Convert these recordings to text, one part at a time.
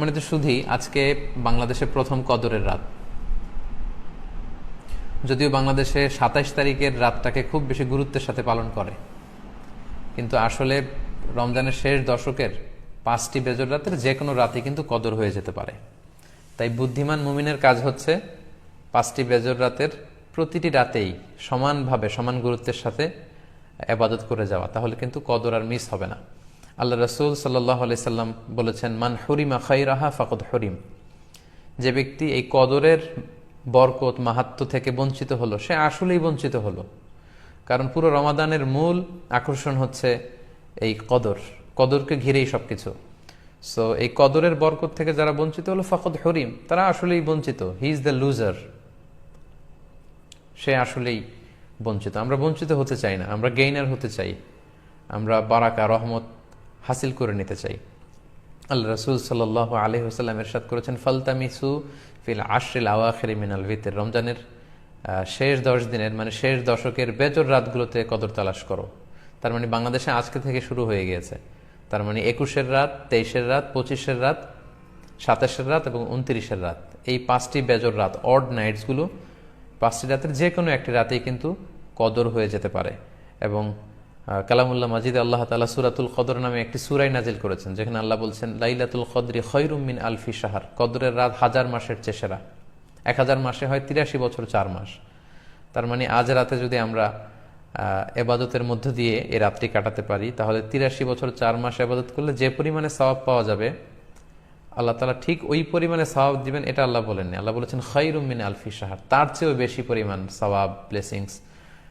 সম্মানিত শুধু আজকে বাংলাদেশের প্রথম কদরের রাত। যদিও বাংলাদেশে সাতাইশ তারিখের রাতটাকে খুব বেশি গুরুত্বের সাথে পালন করে। কিন্তু আসলে রমজানের শেষ দশকের পাঁচটি বেজর রাতের যে কোনো রাতে কিন্তু কদর হয়ে যেতে পারে। তাই বুদ্ধিমান মুমিনের কাজ হচ্ছে পাঁচটি বেজর রাতের প্রতিটি রাতেই সমানভাবে, সমান গুরুত্বের সাথে আবাদত করে যাওয়া। তাহলে কিন্তু কদর আর মিস হবে না। আল্লাহ রসুল সাল্লাহ সাল্লাম বলেছেন, মান হরিমা খাইরাহা ফাকদ হরিম। যে ব্যক্তি এই কদরের বরকত মাহাত্ম থেকে বঞ্চিত হলো, সে আসলেই বঞ্চিত হলো। কারণ পুরো রমাদানের মূল আকর্ষণ হচ্ছে এই কদর, কদরকে ঘিরেই সবকিছু। সো এই কদরের বরকত থেকে যারা বঞ্চিত হলো, ফকদ হরিম, তারা আসলেই বঞ্চিত। হি ইজ দ্য লুজার সে আসলেই বঞ্চিত। আমরা বঞ্চিত হতে চাই না, আমরা গেইনার হতে চাই। আমরা বারাকা, রহমত হাসিল করে নিতে চাই। আল্লাহ রসুল সাল আলহ সাল্লাম এরশাদ করেছেন, ফালতামিসু ফিল আশরিল আওয়াখের মিনাল ভিতের। রমজানের শেষ দশ দিনের মানে শেষ দশকের বেজর রাতগুলোতে কদর তালাশ করো। তার মানে বাংলাদেশে আজকে থেকে শুরু হয়ে গিয়েছে। তার মানে একুশের রাত, তেইশের রাত, পঁচিশের রাত, সাতাশের রাত এবং উনত্রিশের রাত। এই পাঁচটি বেজর রাত অড নাইটসগুলো পাঁচটি রাতের যে কোনো একটি রাতেই কিন্তু কদর হয়ে যেতে পারে। এবং কালামুল্লাহ মাজিদ আল্লাহ তালা সুরাতুল কদর নামে একটি সুরাই নাজিল করেছেন, যেখানে আল্লাহ বলছেন, লাইলাতুল কদরি খৈরুমিন আলফি সাহার কদরের রাত হাজার মাসের চেষেরা এক হাজার মাসে হয় তিরাশি বছর চার মাস। তার মানে আজ রাতে যদি আমরা এবাদতের মধ্য দিয়ে এ রাত্রি কাটাতে পারি, তাহলে তিরাশি বছর চার মাস এবাদত করলে যে পরিমাণে সওয়াব পাওয়া যাবে, আল্লাহ তালা ঠিক ওই পরিমাণে সওয়াব দিবেন, এটা আল্লাহ বলেননি। আল্লাহ বলেছেন খৈরুমিন আলফি সাহার তার চেয়েও বেশি পরিমাণ সওয়াব, ব্লেসিংস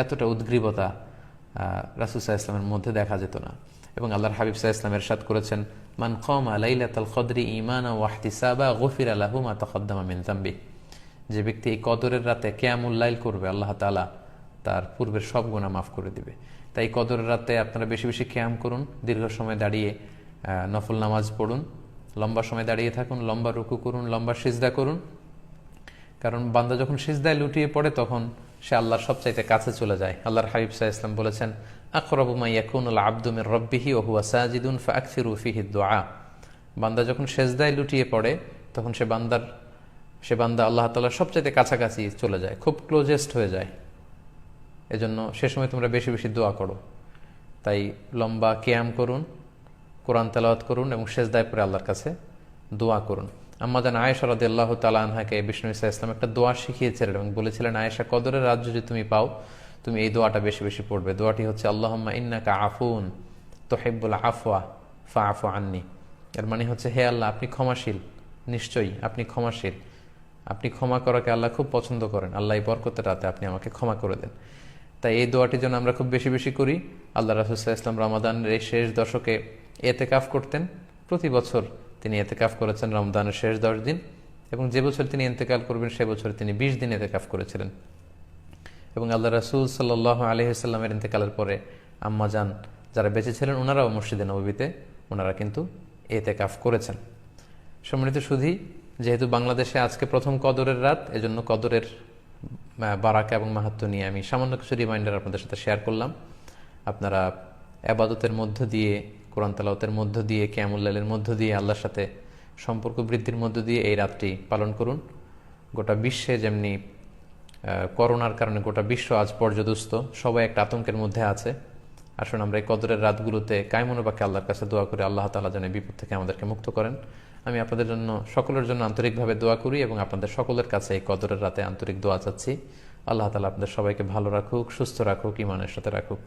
এতটা উদ্গ্রীবতা রাসুসাহ ইসলামের মধ্যে দেখা যেত না। এবং আল্লাহর হাবিব সাহা ইসলাম এরশাদ করেছেন, মান কম আলাইলাতাল কদরি ইমান ওয়াহতিসাবা গফির আল্লাহু মা তকদ্দামা মিন জাম্বি যে ব্যক্তি এই কদরের রাতে কেয়ামুল্লাইল করবে, আল্লাহ তালা তার পূর্বের সব গুণা মাফ করে দিবে। তাই কদরের রাতে আপনারা বেশি বেশি ক্যাম করুন, দীর্ঘ সময় দাঁড়িয়ে নফল নামাজ পড়ুন, লম্বা সময় দাঁড়িয়ে থাকুন, লম্বা রুকু করুন, লম্বা সিজদা করুন। কারণ বান্দা যখন সিজদায় লুটিয়ে পড়ে, তখন সে আল্লাহর সবচাইতে কাছে চলে যায়। আল্লাহর হাবিব সাহা ইসলাম বলেছেন আকরবুমা ইয়াকুন আল আব্দুমের রব্বিহি ও হুয়া সাজিদুন ফাকসির উফিহি দোয়া। বান্দা যখন সেজদায় লুটিয়ে পড়ে, তখন সে বান্দার, সে বান্দা আল্লাহ তাল্লাহ সবচাইতে কাছাকাছি চলে যায়, খুব ক্লোজেস্ট হয়ে যায়। এজন্য সে সময় তোমরা বেশি বেশি দোয়া করো। তাই লম্বা ক্যাম করুন, কোরআন তেলাওয়াত করুন এবং শেষদায় পরে আল্লাহর কাছে দোয়া করুন। আম্মাজান আয়েশা রদি আল্লাহ তালা আনহাকে বিষ্ণু ইসা ইসলাম একটা দোয়া শিখিয়েছিলেন এবং বলেছিলেন, আয়েশা, কদরের রাজ্য যদি তুমি পাও, তুমি এই দোয়াটা বেশি বেশি পড়বে। দোয়াটি হচ্ছে, আল্লাহম্মা ইন্নাকা আফুন তোহেব্বুল আফওয়া ফা আফু আননি। এর মানে হচ্ছে, হে আল্লাহ, আপনি ক্ষমাশীল। নিশ্চয়ই আপনি ক্ষমাশীল। আপনি ক্ষমা করাকে আল্লাহ খুব পছন্দ করেন। আল্লাহ এই বরকতের রাতে আপনি আমাকে ক্ষমা করে দেন। তাই এই দোয়াটি যেন আমরা খুব বেশি বেশি করি। আল্লাহ রাসুসাহ ইসলাম রমাদানের এই শেষ দশকে এতে কাফ করতেন। প্রতি বছর তিনি এতেকাফ করেছেন রমদানের শেষ দশ দিন এবং যে বছর তিনি এতেকাল করবেন, সে বছর তিনি বিশ দিন এতেকাফ করেছিলেন। এবং আল্লাহ রাসুল সাল্লাহ আলহিসাল্লামের ইন্তেকালের পরে আম্মা যান যারা বেঁচে ছিলেন ওনারাও মসজিদে নবীতে ওনারা কিন্তু এতেকাফ করেছেন। সম্মানিত শুধু যেহেতু বাংলাদেশে আজকে প্রথম কদরের রাত, এজন্য কদরের বারাকা এবং মাহাত্ম নিয়ে আমি সামান্য কিছু রিমাইন্ডার আপনাদের সাথে শেয়ার করলাম। আপনারা আবাদতের মধ্য দিয়ে কোরআন তালাওতের মধ্য দিয়ে ক্যামুল্লালের মধ্য দিয়ে, আল্লাহর সাথে সম্পর্ক বৃদ্ধির মধ্য দিয়ে এই রাতটি পালন করুন। গোটা বিশ্বে যেমনি করোনার কারণে গোটা বিশ্ব আজ পর্যদুস্ত, সবাই একটা আতঙ্কের মধ্যে আছে। আসুন আমরা এই কদরের রাতগুলোতে কায়মনোবাকে আল্লাহর কাছে দোয়া করে আল্লাহ তালা যেন বিপদ থেকে আমাদেরকে মুক্ত করেন। আমি আপনাদের জন্য, সকলের জন্য আন্তরিকভাবে দোয়া করি এবং আপনাদের সকলের কাছে এই কদরের রাতে আন্তরিক দোয়া চাচ্ছি। আল্লাহ তালা আপনাদের সবাইকে ভালো রাখুক, সুস্থ রাখুক ইমানের সাথে রাখুক।